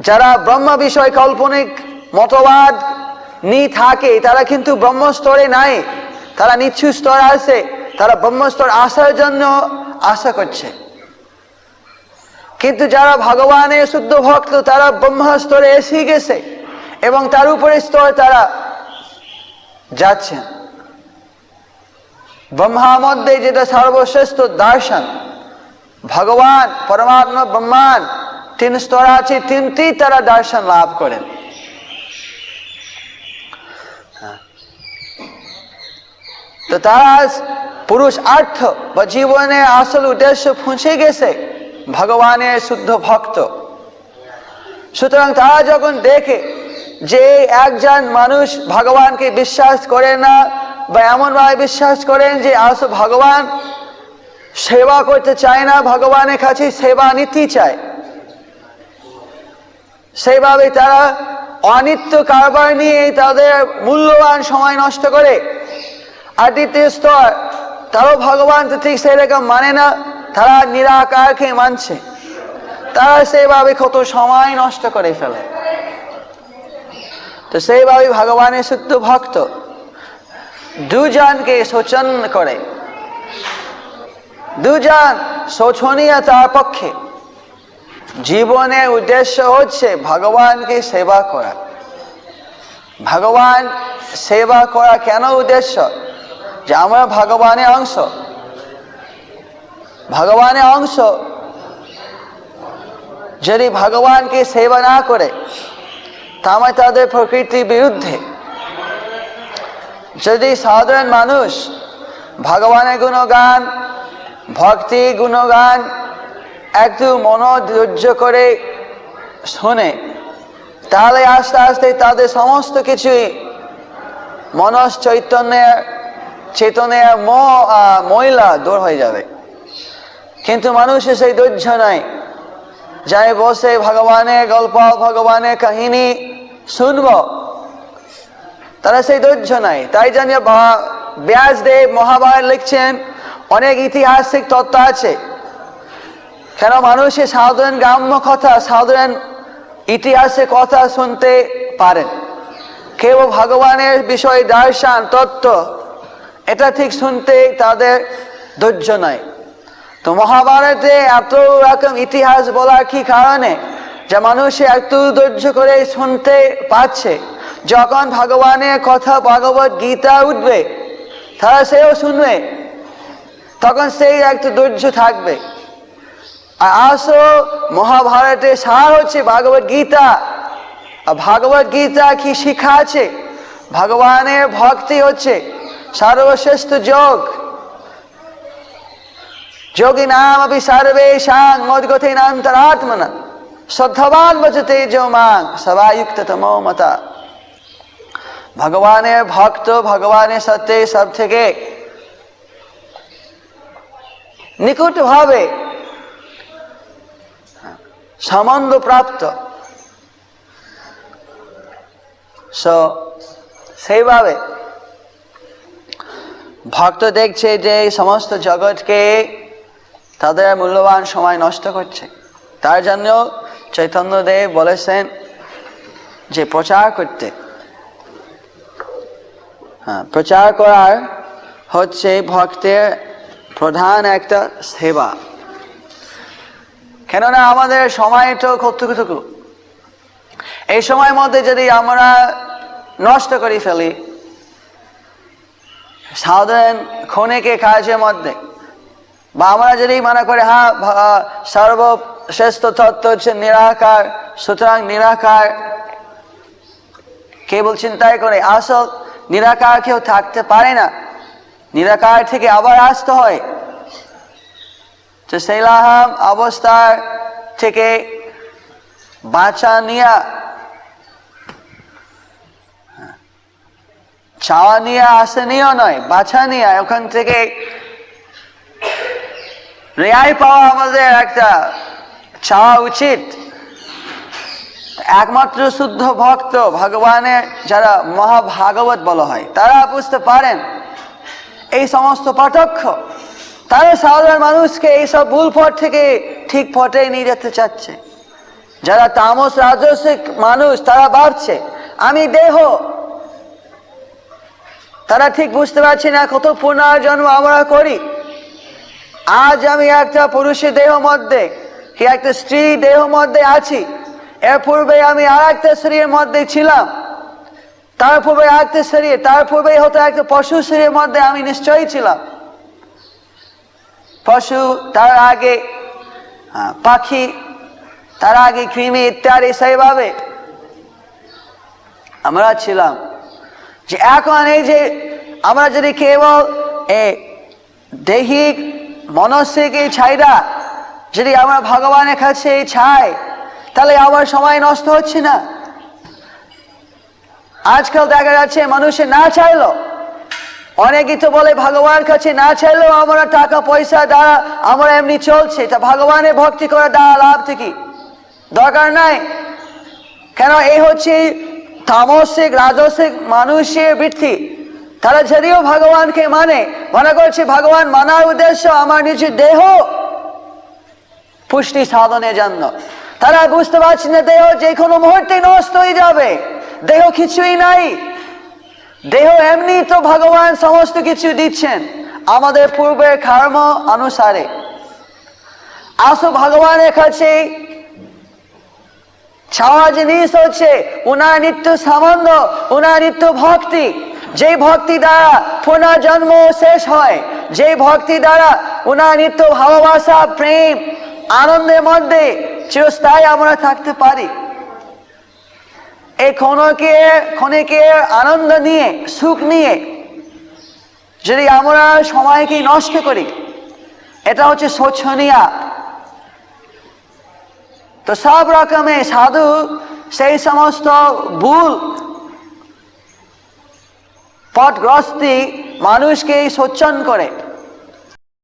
যারা ব্রহ্ম বিষয় কাল্পনিক মতবাদ নিয়ে থাকে, তারা কিন্তু ব্রহ্মস্তরে নাই। তারা নিচু স্তরে আছে। তারা ব্রহ্মস্তর আসার জন্য আশা করছে। কিন্তু যারা ভগবানের শুদ্ধ ভক্ত, তারা ব্রহ্মস্তরে এসে গেছে এবং তার উপরে স্তর তারা যাচ্ছেন ব্রহ্মার মধ্যে যেটা সর্বশ্রেষ্ঠ দর্শন, ভগবান, পরমাত্মা, ব্রহ্মাণ্ড তিন স্তর আছে তিনটি তারা দর্শন লাভ করেন হ্যাঁ। তো তারা পুরুষ আর্থ বা জীবনের আসল উদ্দেশ্য পৌঁছে গেছে, ভগবানের শুদ্ধ ভক্ত সুতরাং তারা যখন দেখে যে একজন মানুষ ভগবানকে বিশ্বাস করে না বা এমনভাবে বিশ্বাস করেন যে আসল ভগবান সেবা করতে চায় না, ভগবানের কাছে সেবা নিতে চায় সেইভাবে তারা অনিত্য কারবার নিয়ে তাদের মূল্যবান সময় নষ্ট করে। আর দ্বিতীয় স্তর, তারাও ভগবান ঠিক সেরকম মানে না, তারা নিরাকারকে মানছে। তারা সেইভাবে কত সময় নষ্ট করে ফেলে। তো সেইভাবে ভগবানের শুদ্ধ ভক্ত দুজনকে শোচন করে। দুজন শোচনীয় তার পক্ষে। জীবনের উদ্দেশ্য হচ্ছে ভগবানকে সেবা করা। ভগবান সেবা করা কেন উদ্দেশ্য? যে আমরা ভগবানের অংশ। ভগবানের অংশ যদি ভগবানকে সেবা না করে, তাহলে তাদের প্রকৃতির বিরুদ্ধে। যদি সাধারণ মানুষ ভগবানের গুণগান ভক্তি গুণগান একটু মনোধৈর্য করে শোনে, তাহলে আস্তে আস্তে তাদের সমস্ত কিছুই মনস চৈতন্যের চেতনের মহিলা দূর হয়ে যাবে। কিন্তু মানুষের সেই ধৈর্য নাই। যাই বসে ভগবানের গল্প, ভগবানের কাহিনী শুনব, তারা সেই ধৈর্য নাই। তাই জানিয়ে ব্যাসদেব মহাভারত লিখছেন, অনেক ঐতিহাসিক তত্ত্ব আছে। কেন মানুষের সাধারণ গ্রাম্য কথা সাধারণ ইতিহাসে কথা শুনতে পারেন কেউ ভগবানের বিষয় দর্শন, তত্ত্ব, এটা ঠিক শুনতে তাদের ধৈর্য নয় তো মহাভারতে এত রকম ইতিহাস বলার কি কারণে যে মানুষে একটু ধৈর্য করে শুনতে পাচ্ছে যখন ভগবানের কথা ভগবত গীতা উঠবে, তারা সেও শুনবে, তখন সেই একটু ধৈর্য থাকবে। আর আসো মহাভারতের সার হচ্ছে ভাগবত গীতা। আর ভাগবত গীতা কি শিক্ষা আছে? ভগবানের ভক্তি হচ্ছে সর্বশ্রেষ্ঠ যোগ। যোগী নাম আপনি সর্বে সাং মদগথে নাম তার আত্মনা শ্রদ্ধবান বচতে যো মাং সবায়ুক্ত তমো মতা। ভগবানের ভক্ত, ভগবানের সত্যে সব থেকে নিকটভাবে সম্বন্ধ প্রাপ্ত। সেইভাবে ভক্ত দেখছে যে সমস্ত জগৎকে তাদের মূল্যবান সময় নষ্ট করছে। তার জন্য চৈতন্যদেব বলেছেন যে প্রচার করতে। হ্যাঁ প্রচার করার হচ্ছে ভক্তের প্রধান একটা সেবা। কেননা আমাদের সময় তো কতটুকু এই সময়ের মধ্যে যদি আমরা নষ্ট করে ফেলি সাধারণ ক্ষণিকে কাজের মধ্যে, বা আমরা যদি মনে করি হ্যাঁ সর্বশ্রেষ্ঠ তত্ত্ব হচ্ছে নিরাকার, সুতরাং নিরাকার কেবল চিন্তাই করে, আসল নিরাকার কেউ থাকতে পারে না। নিরাকার থেকে আবার আসতে হয়। তো সেইলাহাম অবস্থার থেকে বাঁচা নিয়া, চাওয়া নিয়ে, আসে নিয়েও নয় বাছা নিয়ে, ওখান থেকে রেয়াই পাওয়া আমাদের একটা চাওয়া উচিত। একমাত্র শুদ্ধ ভক্ত ভগবানের যারা মহাভাগবত বলা হয়, তারা বুঝতে পারেন, এই সমস্ত পাঠক্য তারা সাধারণ মানুষকে এইসব ভুল পথ থেকে ঠিক পথে নিয়ে যেতে চাচ্ছে। যারা তামস রাজসিক মানুষ, তারা ভাবছে আমি দেহ। তারা ঠিক বুঝতে পারছে না কত পুনর্জন্ম আমরা করি। আজ আমি একটা পুরুষের দেহ মধ্যে কি একটা স্ত্রী দেহ মধ্যে আছি। এর পূর্বে আমি আর একটা শরীরের মধ্যে ছিলাম। তার পূর্বে আর একটা শরীর তার পূর্বে হতো একটা পশু শরীরের মধ্যে আমি নিশ্চয়ই ছিলাম। পশু, তার আগে পাখি, তার আগে কৃমি ইত্যাদি, সেইভাবে আমরা ছিলাম। যে এখন এই যে আমরা যদি কেবল এ দেহিক, মানসিক এই ছাইরা যদি আমরা ভগবানের কাছে এই ছাই, তাহলে আমার সময় নষ্ট হচ্ছে না। আজকাল দেখা যাচ্ছে মানুষে না চাইলো অনেকেই তো বলে ভগবান কাছে না চাইলেও আমরা টাকা, পয়সা, দ্বারা আমরা এমনি চলছে। তা ভগবানের ভক্তি করা দ্বারা লাভ কি? দরকার নাই। কেন? এই হচ্ছে তামসিক, রাজসিক মানুষের বৃত্তি। তারা যদিও ভগবানকে মানে মনে করছে, ভগবান মানার উদ্দেশ্য আমার নিজের দেহ পুষ্টি সাধনের জন্য। তারা বুঝতে পারছে না, দেহ যে কোনো মুহূর্তে নষ্ট হয়ে যাবে। দেহ কিছুই নাই। দেহ এমনি তো ভগবান সমস্ত কিছু দিচ্ছেন। আমাদের পূর্বের কর্ম অনুসারে। আসো ভগবানের কাছে। ছাওয়া জিনিস হচ্ছে উনার নিত্য সম্বন্ধ উনার নিত্য ভক্তি। যে ভক্তি দ্বারা পুনর্জন্ম শেষ হয় যে ভক্তি দ্বারা উনার নিত্য ভালোবাসা, প্রেম, আনন্দের মধ্যে চিরস্থায়ী আমরা থাকতে পারি। এই ক্ষণকে, ক্ষণিকে আনন্দ নিয়ে, সুখ নিয়ে যদি আমরা সময়কে নষ্ট করি, এটা হচ্ছে শোচনীয় তো সব রকমের সাধু সেই সমস্ত ভুল, পথগ্রস্তি মানুষকে শোচন করে।